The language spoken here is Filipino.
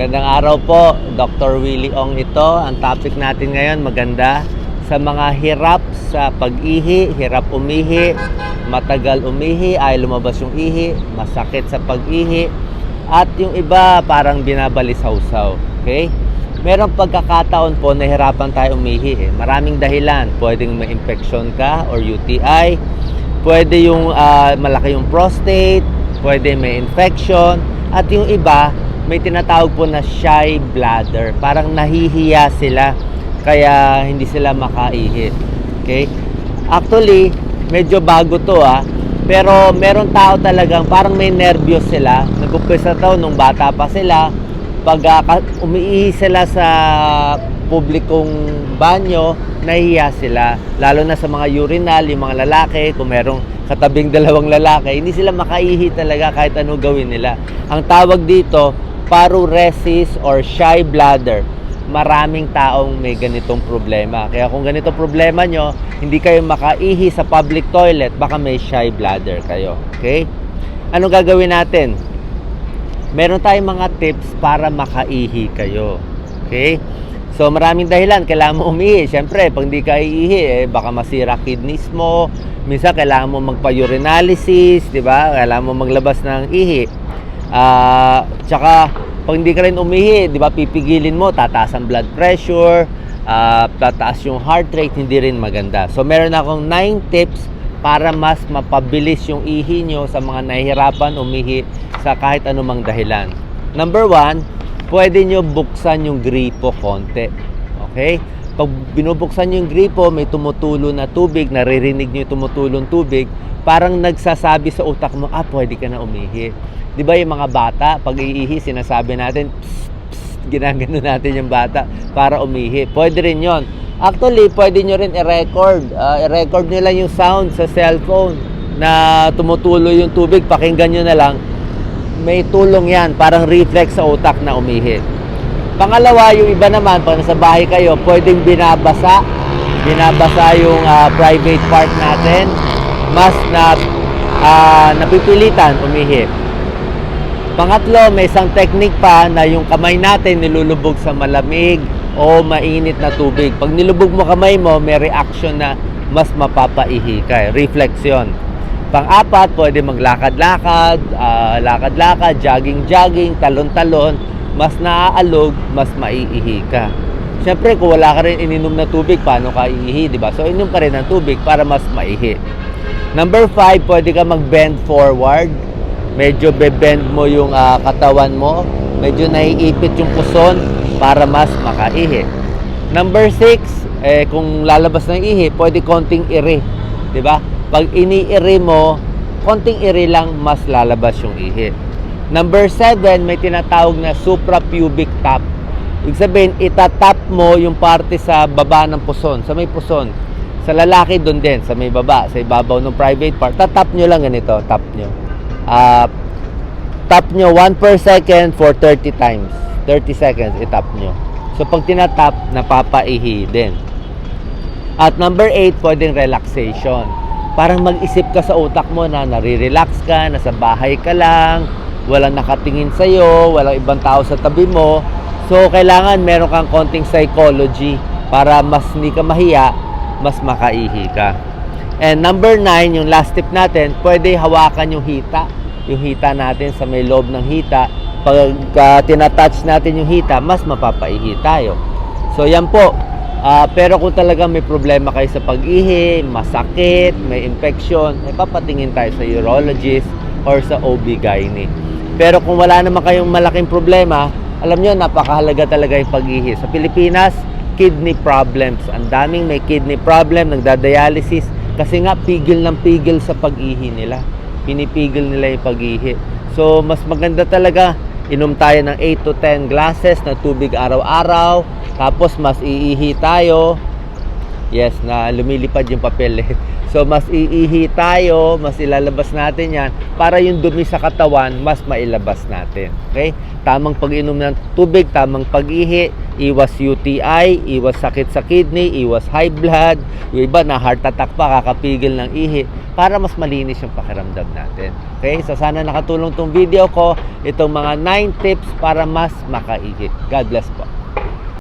Gandang araw po, Dr. Willie Ong ito. Ang topic natin ngayon maganda sa mga hirap sa pag-ihi, hirap umihi, matagal umihi, ay lumabas yung ihi, masakit sa pag-ihi, at yung iba parang binabalisawsaw. Okay? Merong pagkakataon po na hirapan tayo umihi. Eh. Maraming dahilan. Pwedeng may infection ka or UTI. Pwede yung ah, malaki yung prostate. Pwede may infection. At yung iba, may tinatawag po na shy bladder. Parang nahihiya sila. Kaya hindi sila makaihi. Okay? Actually, medyo bago to ah. Pero meron tao talagang parang may nervyos sila. Nag-umpisa to nung bata pa sila. Pag ka- umiihi sila sa publikong banyo, nahihiya sila. Lalo na sa mga urinal, yung mga lalaki, kung merong katabing dalawang lalaki, hindi sila makaihi talaga kahit ano gawin nila. Ang tawag dito, paruresis or shy bladder maraming taong may ganitong problema. Kaya kung ganito problema nyo, hindi kayo makaihi sa public toilet, baka may shy bladder kayo. Okay? Ano gagawin natin? Meron tayong mga tips para makaihi kayo. Okay? So maraming dahilan, kailangan mo umihi. Siyempre, pag hindi ka iihi, eh, baka masira kidneys mo. Minsan, kailangan mo magpa-urinalysis, di ba? Kailangan mo maglabas ng ihi. Ah, tsaka, pag hindi ka rin umihi, di ba, pipigilin mo, tataas ang blood pressure, ah, tataas yung heart rate, hindi rin maganda. So, meron akong 9 tips para mas mapabilis yung ihi nyo sa mga nahihirapan umihi sa kahit anumang dahilan. Number one, pwede nyo buksan yung gripo konti. Okay? Pag binubuksan nyo yung gripo, may tumutulo na tubig, naririnig nyo yung tumutulong tubig, parang nagsasabi sa utak mo, ah, pwede ka na umihi. Di ba yung mga bata, pag iihi, sinasabi natin, psst, ginagano natin yung bata para umihi. Pwede rin yon. Actually, pwede nyo rin i-record. Ah, i-record nyo lang yung sound sa cellphone na tumutulo yung tubig. Pakinggan nyo na lang. May tulong yan, parang reflex sa utak na umihi. Pangalawa, yung iba naman, pag nasa bahay kayo, pwedeng binabasa. Binabasa yung ah, private part natin. Mas na ah, napipilitan umihi. Pangatlo, may isang technique pa na yung kamay natin nilulubog sa malamig o mainit na tubig. Pag nilubog mo kamay mo, may reaction na mas mapapaihi ka. eh. Reflex yun. Pang-apat, pwede maglakad-lakad, ah, lakad-lakad, jogging-jogging, talon-talon. Mas naaalog, mas maiihi ka. Siyempre, kung wala ka rin ininom na tubig, paano ka iihi, di ba? So, inom ka rin ng tubig para mas maihi. Number five, pwede ka mag-bend forward. Medyo be-bend mo yung ah, katawan mo. Medyo naiipit yung puson para mas makaihi. Number six, eh, kung lalabas ng ihi, pwede konting iri. Di ba? Pag iniiri mo, konting iri lang, mas lalabas yung ihi. Number seven, may tinatawag na suprapubic tap. Ibig sabihin, itatap mo yung parte sa baba ng puson, sa may puson. Sa lalaki, doon din, sa may baba, sa ibabaw ng private part. Tatap nyo lang ganito, tap nyo. Ah, tap nyo 1 per second for 30 times. 30 seconds, itap nyo. So, pag tinatap, napapaihi din. At number 8, pwedeng relaxation. Parang mag-isip ka sa utak mo na nare-relax ka, nasa bahay ka lang, walang nakatingin sa'yo, walang ibang tao sa tabi mo. So, kailangan meron kang konting psychology para mas hindi ka mahiya, mas makaihi ka. And number 9, yung last tip natin, pwede hawakan yung hita. Yung hita natin sa may loob ng hita. Pag uh, tinatouch natin yung hita, mas mapapaihi tayo. So, yan po. Ah, pero kung talaga may problema kayo sa pag-ihi, masakit, may infection, eh, papatingin tayo sa urologist or sa OB-GYN. Pero kung wala naman kayong malaking problema, alam nyo, napakahalaga talaga yung pag-ihi. Sa Pilipinas, kidney problems. Ang daming may kidney problem, nagdadialysis, kasi nga pigil ng pigil sa pag-ihi nila. Pinipigil nila yung pag-ihi. So, mas maganda talaga, inom tayo ng 8 to 10 glasses na tubig araw-araw, tapos mas iihi tayo. Yes, na lumilipad yung papel. eh. So mas iihi tayo, mas ilalabas natin yan para yung dumi sa katawan mas mailabas natin. Okay? Tamang pag-inom ng tubig, tamang pag-ihi, iwas UTI, iwas sakit sa kidney, iwas high blood, yung iba na heart attack pa kakapigil ng ihi para mas malinis yung pakiramdam natin. Okay? So sana nakatulong tong video ko, itong mga 9 tips para mas makaihi. God bless po.